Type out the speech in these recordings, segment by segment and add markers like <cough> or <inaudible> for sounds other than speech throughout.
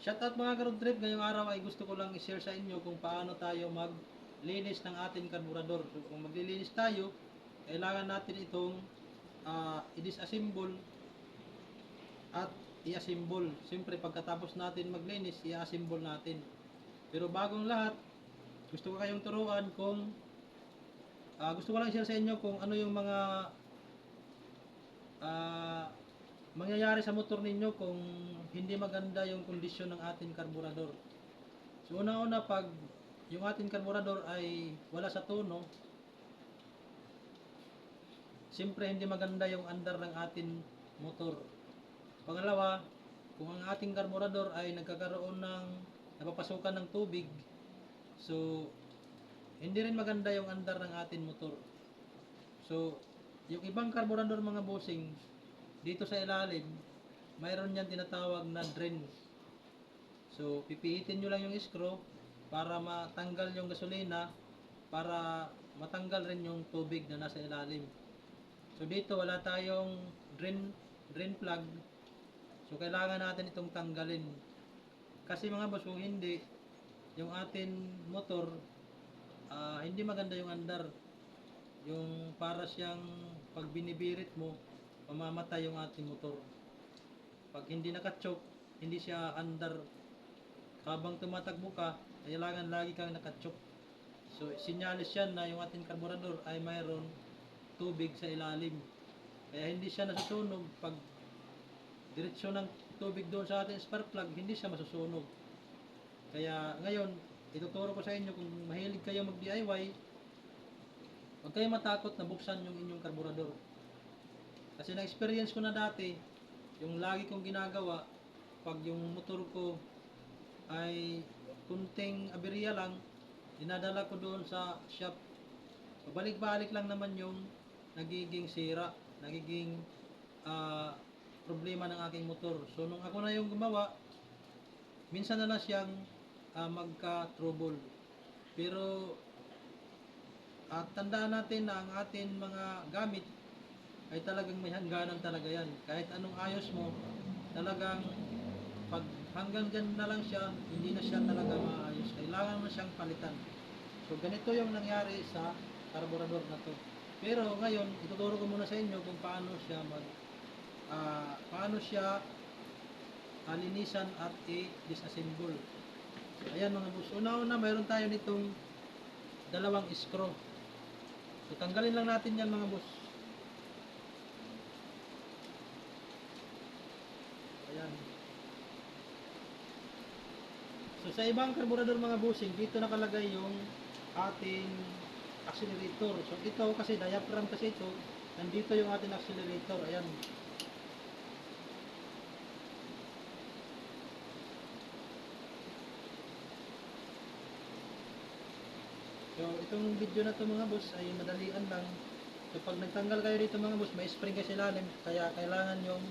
Shoutout mga ka-road trip, ngayong araw ay gusto ko lang i-share sa inyo kung paano tayo maglinis ng ating karburador. So, kung maglilinis tayo, kailangan natin itong ah, i-disassemble at i-assemble. Siyempre, pagkatapos natin maglinis, i-assemble natin. Pero bagong lahat, gusto ko kayong turuan kung ah, gusto ko lang i-share sa inyo kung ano yung mga ah, mangyayari sa motor ninyo kung hindi maganda yung kondisyon ng ating karburador. So una-una pag yung ating karburador ay wala sa tono, siyempre hindi maganda yung andar ng ating motor. Pangalawa, kung ang ating karburador ay nagkakaroon ng napapasukan ng tubig, so hindi rin maganda yung andar ng ating motor. So, yung ibang karburador mga bossing, dito sa ilalim, mayroon yan tinatawag na drain. So, pipihitin nyo lang yung screw para matanggal yung gasolina para matanggal rin yung tubig na nasa ilalim. So, dito wala tayong drain, drain plug. So, kailangan natin itong tanggalin. Kasi mga boss, kung hindi, yung atin motor, ah, hindi maganda yung andar. Yung para siyang pag binibirit mo, mamamatay yung ating motor. Pag hindi nakachoke, hindi siya andar. Habang tumatakbo ka, kailangan lagi kang nakachoke. So, sinyalis yan na yung ating karburador ay mayroon tubig sa ilalim. Kaya hindi siya nasusunog pag diretsyo ng tubig doon sa ating spark plug, hindi siya masusunog. Kaya ngayon, ituturo ko sa inyo kung mahilig kayo mag-DIY, huwag kayo matakot na buksan yung inyong karburador. Kasi na-experience ko na dati, yung lagi kong ginagawa, pag yung motor ko ay kunting aberya lang, dinadala ko doon sa shop. Pabalik-balik lang naman yung nagiging sira, nagiging ah, problema ng aking motor. So, nung ako na yung gumawa, minsan na lang siyang ah, magka-trouble. Pero, at tandaan natin na ang ating mga gamit ay talagang may hangganan talaga yan. Kahit anong ayos mo, talagang pag hanggang dyan na lang siya, hindi na siya talaga maayos. Kailangan mo siyang palitan. So ganito yung nangyari sa carburetor na to. Pero ngayon, ituturo ko muna sa inyo kung paano siya mag ah, paano siya ah, linisan at i-disassemble. So, ayan mga boss. Una-una, mayroon tayo nitong dalawang screw. So tanggalin lang natin yan mga boss. Ayan. So sa ibang karburador mga busing, dito nakalagay yung ating accelerator. So ito kasi diaphragm kasi ito, nandito yung ating accelerator. Ayan. So itong video na to mga boss ay madalian lang. So pag nagtanggal kayo dito mga boss, may spring kasi ilalim, kaya kailangan yung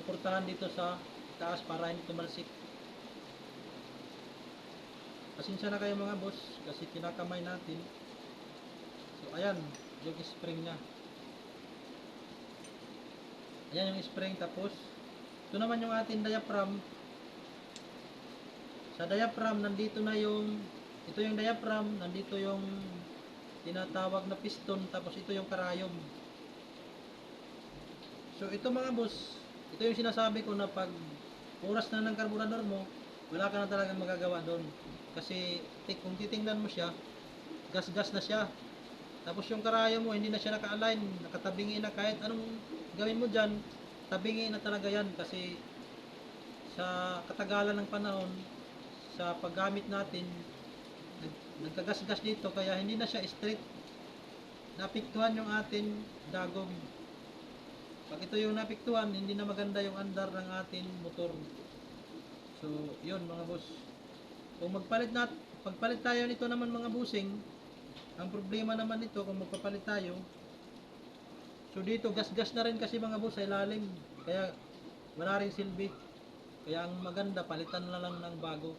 suportahan dito sa taas para hindi tumalsik. Pasensya na kayo mga boss kasi kinakamay natin. So ayan, yung spring niya. Ayan yung spring tapos ito naman yung ating diaphragm. Sa diaphragm nandito na yung ito yung diaphragm, nandito yung tinatawag na piston tapos ito yung karayom. So ito mga boss, ito yung sinasabi ko na pag oras na ng karburador mo, wala ka na talagang magagawa doon. Kasi kung titingnan mo siya, gas-gas na siya. Tapos yung karayom mo, hindi na siya naka-align, nakatabingi na kahit anong gawin mo dyan, tabingi na talaga yan kasi sa katagalan ng panahon, sa paggamit natin, nag- nagkagas-gas dito kaya hindi na siya straight. Napiktuhan yung ating dagom. Pag ito yung napiktuhan, hindi na maganda yung andar ng ating motor. So, yun mga boss. Kung magpalit nat, pagpalit tayo nito naman mga busing, ang problema naman nito kung magpapalit tayo, so dito gas-gas na rin kasi mga boss sa ilalim. Kaya wala rin silbi. Kaya ang maganda, palitan na lang ng bago.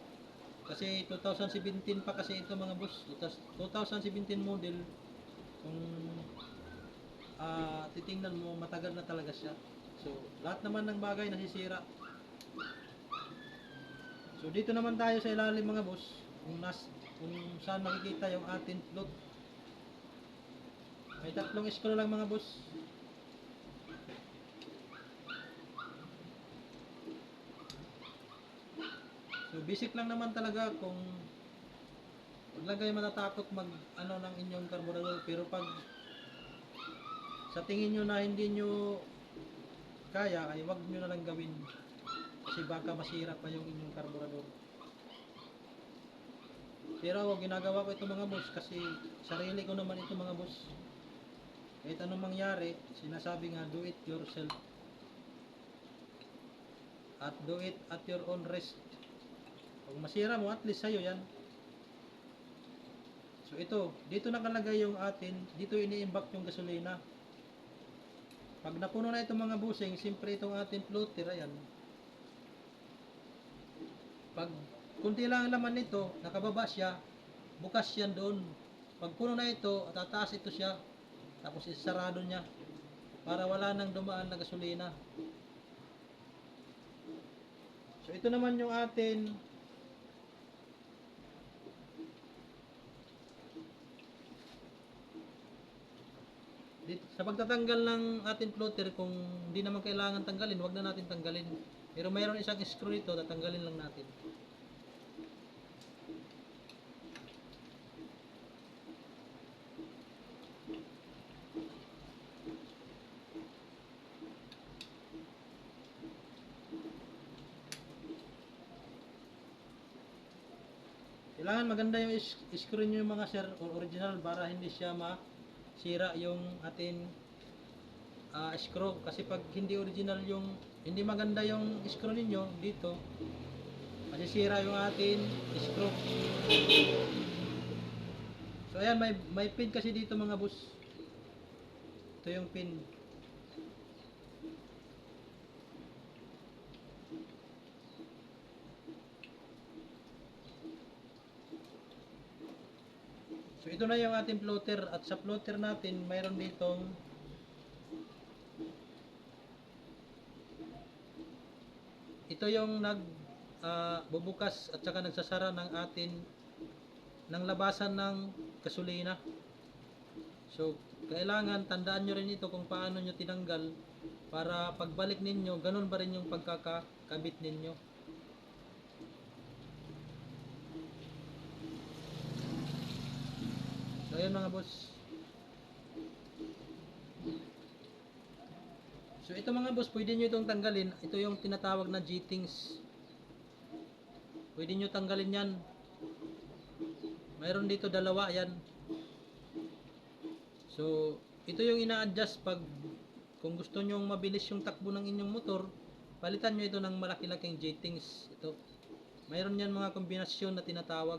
Kasi 2017 pa kasi ito mga boss. 2017 model. Kung ah titingnan mo, matagal na talaga siya. So, lahat naman ng bagay nasisira. So dito naman tayo sa ilalim mga boss, kung nas kung saan makikita yung ating float. May tatlong screw lang mga boss. So basic lang naman talaga kung wag lang kayo matatakot mag ano ng inyong carburetor pero pag sa tingin nyo na hindi nyo kaya ay wag nyo na lang gawin kasi baka masira pa yung inyong carburetor pero ginagawa ko ito mga boss kasi sarili ko naman ito mga boss. Kahit anong mangyari sinasabi nga do it yourself. At do it at your own risk pag masira mo at least sa'yo yan. So ito dito nakalagay yung atin dito iniimbak yung gasolina. Pag napuno na itong mga busing, siyempre itong ating floater, ayan. Pag kunti lang ang laman nito, nakababa siya, bukas yan doon. Pag puno na ito, tataas ito siya, tapos isarado niya para wala nang dumaan na gasolina. So ito naman yung atin Dit- sa pagtatanggal ng ating floater kung hindi naman kailangan tanggalin, wag na natin tanggalin. Pero mayroon isang screw dito, tatanggalin lang natin. Kailangan maganda yung screw nyo yung mga sir or original para hindi siya masira yung atin ah, screw kasi pag hindi original yung hindi maganda yung screw ninyo dito masisira yung atin screw so ayan may, may pin kasi dito mga boss. Ito yung pin So ito na yung ating floater at sa floater natin mayroon ditong ito yung nag ah, bubukas at saka nagsasara ng atin ng labasan ng gasolina. So kailangan tandaan nyo rin ito kung paano nyo tinanggal para pagbalik ninyo ganun ba rin yung pagkakabit ninyo. Ayun mga boss. So ito mga boss, pwede nyo itong tanggalin. Ito yung tinatawag na G-Tings. Pwede nyo tanggalin yan. Mayroon dito dalawa yan. So ito yung ina-adjust pag kung gusto nyo mabilis yung takbo ng inyong motor, palitan nyo ito ng malaki-laking G-Tings. Ito. Mayroon yan mga kombinasyon na tinatawag.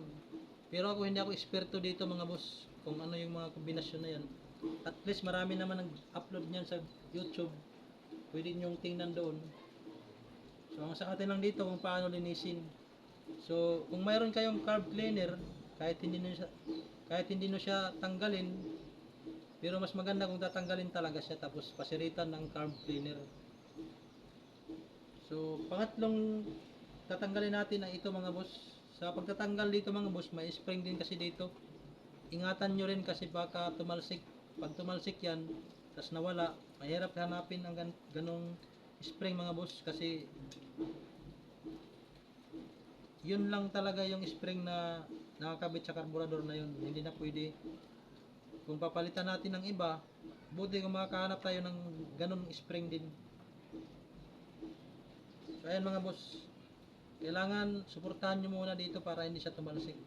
Pero ako hindi ako eksperto dito mga boss kung ano yung mga kombinasyon na yan. At least marami naman nag-upload niyan sa YouTube. Pwede niyong tingnan doon. So ang sa atin lang dito kung paano linisin. So kung mayroon kayong carb cleaner, kahit hindi niyo siya kahit hindi niyo siya tanggalin, pero mas maganda kung tatanggalin talaga siya tapos pasiritan ng carb cleaner. So pangatlong tatanggalin natin ay ito mga boss. Sa pagtatanggal dito mga boss, may spring din kasi dito. Ingatan nyo rin kasi baka tumalsik. Pag tumalsik yan, tas nawala, mahirap hanapin ang gan- ganong spring mga boss kasi yun lang talaga yung spring na nakakabit sa carburetor na yun. Hindi na pwede. Kung papalitan natin ng iba, buti kung makakahanap tayo ng ganong spring din. So ayan mga boss, kailangan suportahan nyo muna dito para hindi siya tumalsik.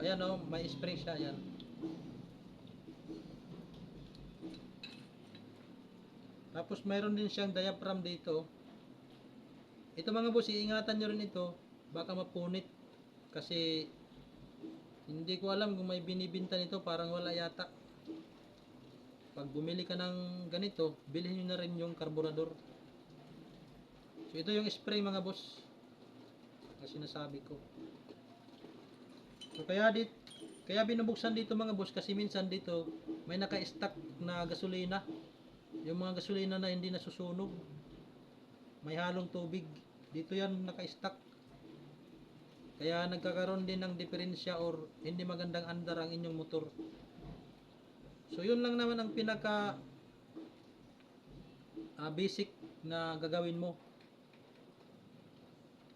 So ayan o, may spring siya, ayan. Tapos mayroon din siyang diaphragm dito. Ito mga boss, iingatan nyo rin ito. Baka mapunit. Kasi hindi ko alam kung may binibinta nito, parang wala yata. Pag bumili ka ng ganito, bilhin nyo na rin yung carburetor. So ito yung spray mga boss. Na sinasabi ko. So kaya dit Kaya binubuksan dito mga boss kasi minsan dito may naka-stack na gasolina. Yung mga gasolina na hindi nasusunog. May halong tubig. Dito yan naka-stack. Kaya nagkakaroon din ng diferensya or hindi magandang andar ang inyong motor. So yun lang naman ang pinaka ah, basic na gagawin mo.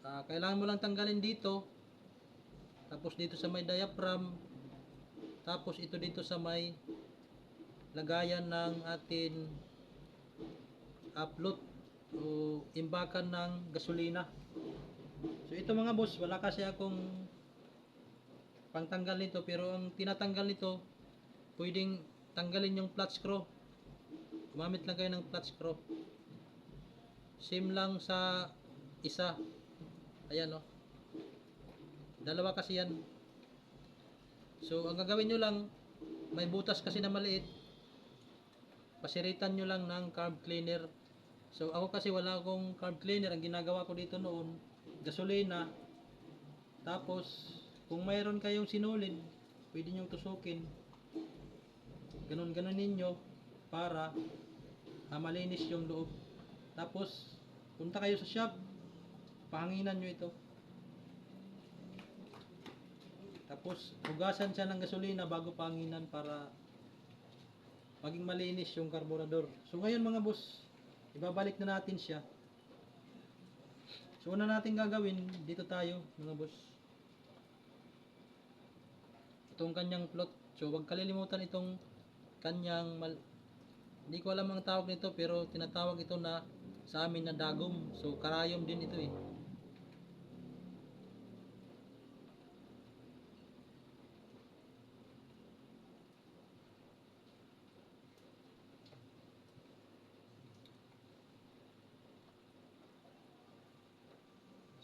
Ah, kailangan mo lang tanggalin dito. Tapos dito sa may diaphragm. Tapos ito dito sa may lagayan ng atin upload o imbakan ng gasolina. So ito mga boss, wala kasi akong pangtanggal nito pero ang tinatanggal nito pwedeng tanggalin yung flat screw. Gumamit lang kayo ng flat screw. Same lang sa isa. Ayan oh. Dalawa kasi yan. So ang gagawin nyo lang, may butas kasi na maliit. Pasiritan nyo lang ng carb cleaner. So ako kasi wala akong carb cleaner. Ang ginagawa ko dito noon, gasolina. Tapos, kung mayroon kayong sinulid, pwede nyo tusukin. Ganon-ganon ninyo para ah, malinis yung loob. Tapos, punta kayo sa shop, pahanginan nyo ito. Tapos, hugasan siya ng gasolina bago pahanginan para maging malinis yung karburador. So, ngayon mga boss, ibabalik na natin siya. So, una natin gagawin, dito tayo, mga boss. Itong kanyang plot. So, wag kalilimutan itong kanyang mal... Hindi ko alam ang tawag nito, pero tinatawag ito na sa amin na dagom. So, karayom din ito eh.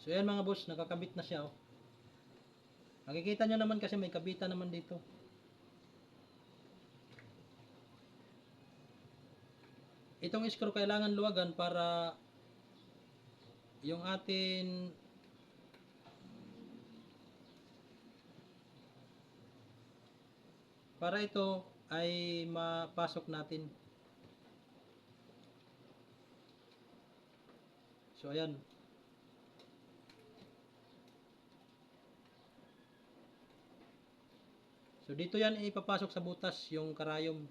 So yan mga boss, nakakabit na siya oh. Nakikita nyo naman kasi may kabitan naman dito. Itong screw kailangan luwagan para yung atin para ito ay mapasok natin. So ayan. So dito yan ipapasok sa butas yung karayom.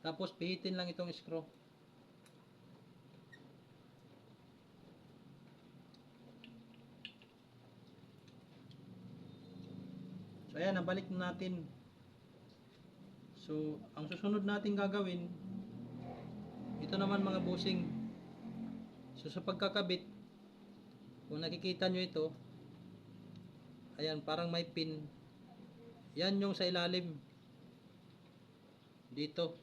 Tapos pihitin lang itong screw. So ayan, nabalik na natin. So, ang susunod natin gagawin, ito naman mga busing. So sa pagkakabit, kung nakikita nyo ito, ayan, parang may pin. Yan yung sa ilalim. Dito.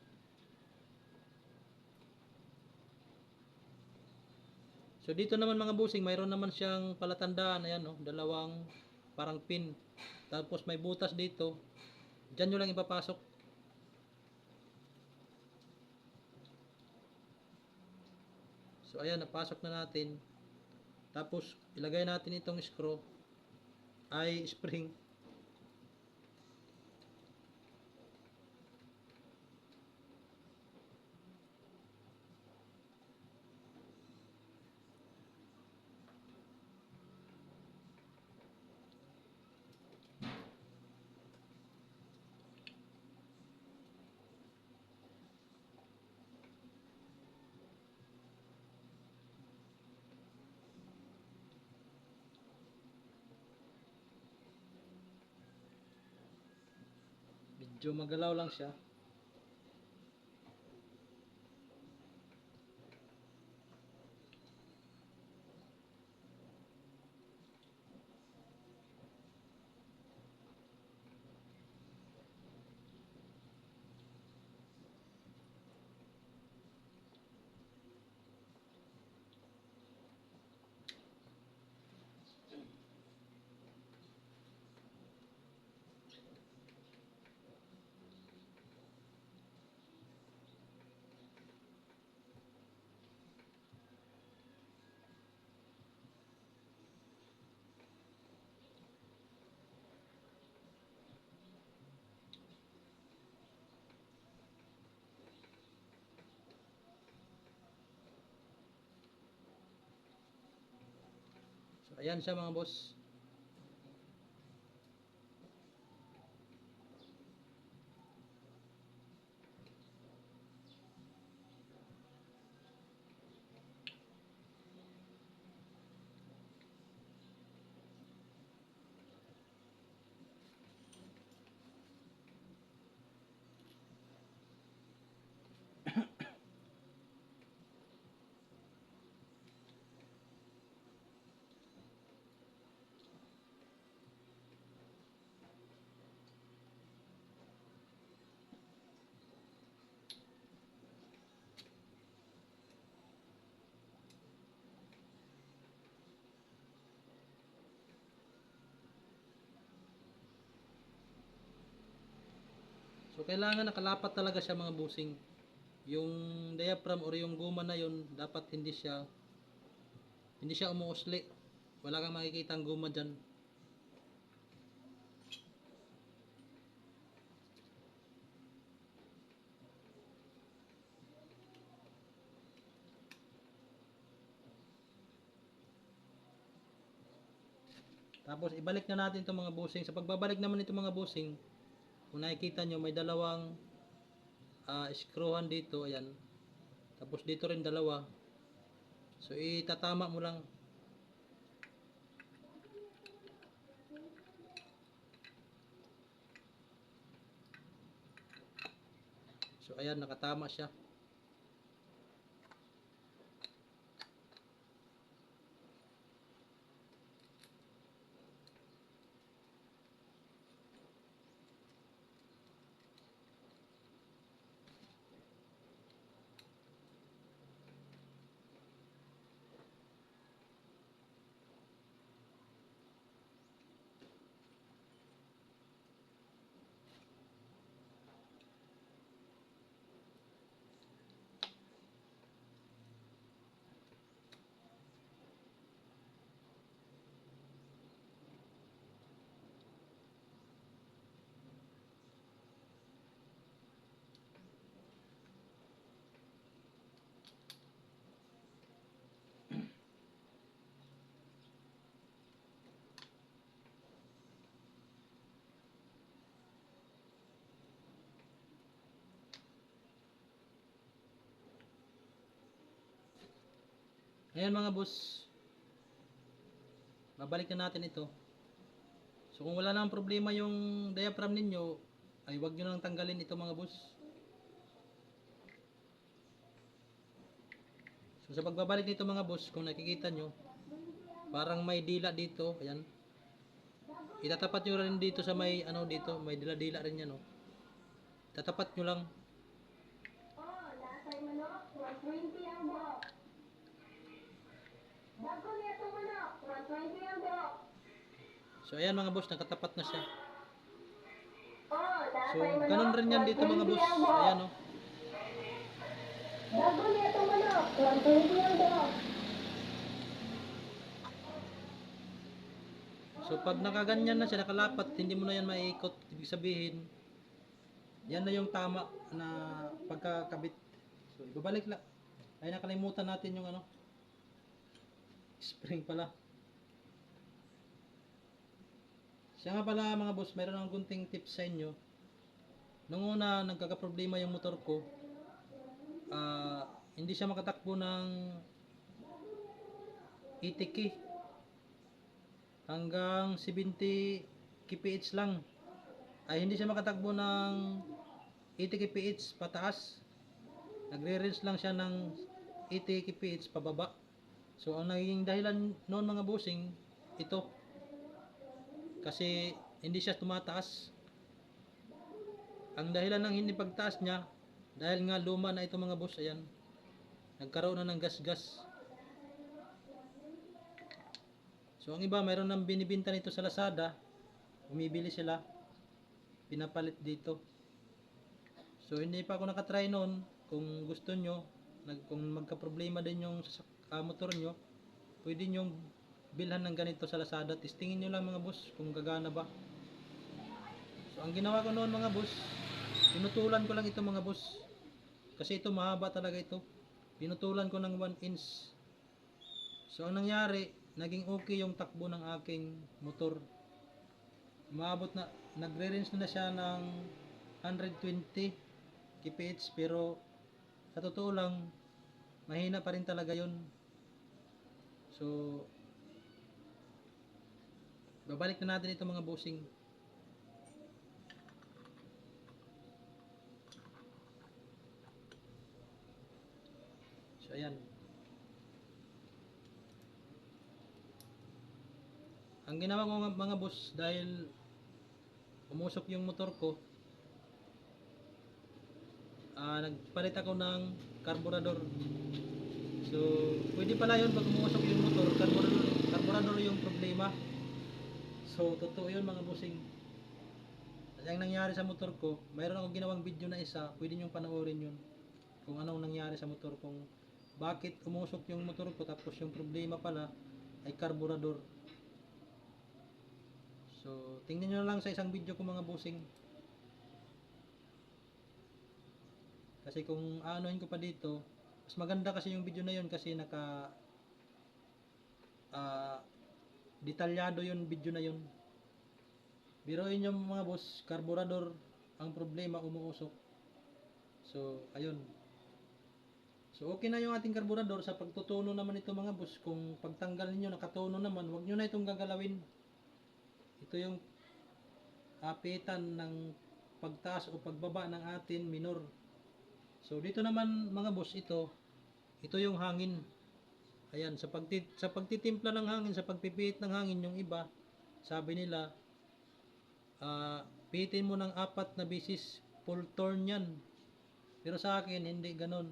So dito naman mga busing, mayroon naman siyang palatandaan, ayan no, dalawang parang pin. Tapos may butas dito. Diyan nyo lang ipapasok. So ayan, napasok na natin. Tapos ilagay natin itong screw ay <laughs> spring. Medyo magalaw lang siya. Ayan siya mga boss. Kailangan nakalapat talaga siya mga busing. Yung diaphragm or yung guma na yun, dapat hindi siya hindi siya umuusli. Wala kang makikita ang guma dyan. Tapos ibalik na natin itong mga busing. Sa pagbabalik naman itong mga busing, kung nakikita nyo, may dalawang ah, screwan dito. Ayan. Tapos dito rin dalawa. So itatama mo lang. So ayan, nakatama siya. Ayan mga boss. Babalik na natin ito. So kung wala nang problema yung diaphragm ninyo, ay wag nyo nang tanggalin ito mga boss. So sa pagbabalik nito mga boss, kung nakikita nyo, parang may dila dito, ayan. Itatapat nyo rin dito sa may ano dito, may dila-dila rin yan oh. Tatapat nyo lang. Oh, lasay manok, 120 ang buhok. Bago niya itong manok, 120 ang buhok. So ayan mga boss, nakatapat na siya. Oh, So manok, ganun rin yan dito mga 120 boss. Ayan oh. 120 ang buhok. So pag nakaganyan na siya, nakalapat, hindi mo na yan maiikot. Ibig sabihin, yan na yung tama na pagkakabit. So ibabalik lang. Ay nakalimutan natin yung ano, spring pala. Siya nga pala mga boss, mayroon akong kunting tips sa inyo. Nung una, nagkakaproblema yung motor ko. ah hindi siya makatakbo ng 80k hanggang 70 kph lang ay hindi siya makatakbo ng 80 kph pataas nagre-range lang siya ng 80 kph pababa so ang naging dahilan noon mga busing ito kasi hindi siya tumataas ang dahilan ng hindi pagtaas niya dahil nga luma na ito mga boss ayan nagkaroon na ng gas-gas So ang iba mayroon nang binibinta nito sa Lazada. Bumibili sila. Pinapalit dito. So hindi pa ako nakatry noon. Kung gusto nyo, kung magka-problema din yung sa ah, motor nyo, pwede nyo bilhan ng ganito sa Lazada. Testingin nyo lang mga boss kung gagana ba. So ang ginawa ko noon mga boss, pinutulan ko lang ito mga boss. Kasi ito mahaba talaga ito. Pinutulan ko ng 1 inch. So ang nangyari, naging okay yung takbo ng aking motor. Umabot na, nagre-range na, na siya ng 120 kph pero sa totoo lang, mahina pa rin talaga yun. So, babalik na natin ito mga bossing. So, ayan. Ang ginawa ko mga, boss dahil umusok yung motor ko, ah nagpalit ako ng carburetor. So, pwede pala yun pag umusok yung motor, carburetor, yung problema. So, totoo yun mga bossing. At ang nangyari sa motor ko, mayroon akong ginawang video na isa, pwede nyo panoorin yun. Kung anong nangyari sa motor, kung bakit umusok yung motor ko, tapos yung problema pala ay carburetor. So, tingnan nyo lang sa isang video ko mga bossing. Kasi kung aanoin ko pa dito, mas maganda kasi yung video na yun kasi naka ah detalyado yung video na yun. Biroin yung mga boss, carburetor ang problema umuusok. So, ayun. So, okay na yung ating carburetor sa pagtutuno naman ito mga boss. Kung pagtanggal ninyo nakatuno naman, wag nyo na itong gagalawin. Ito yung apitan ng pagtaas o pagbaba ng atin minor. So dito naman mga boss ito, ito yung hangin. Ayan, sa pagti sa pagtitimpla ng hangin, sa pagpipihit ng hangin yung iba, sabi nila ah pihitin mo ng apat na bisis full turn yan. Pero sa akin hindi ganon.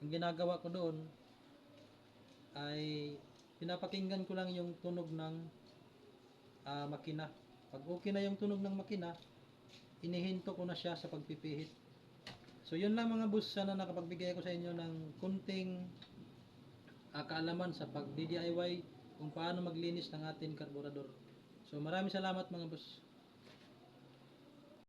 Ang ginagawa ko doon ay pinapakinggan ko lang yung tunog ng ah, makina. Pag okay na yung tunog ng makina, inihinto ko na siya sa pagpipihit. So yun lang mga boss, sana nakapagbigay ako sa inyo ng kunting ah, kaalaman sa pag DIY kung paano maglinis ng ating carburetor. So maraming salamat mga boss.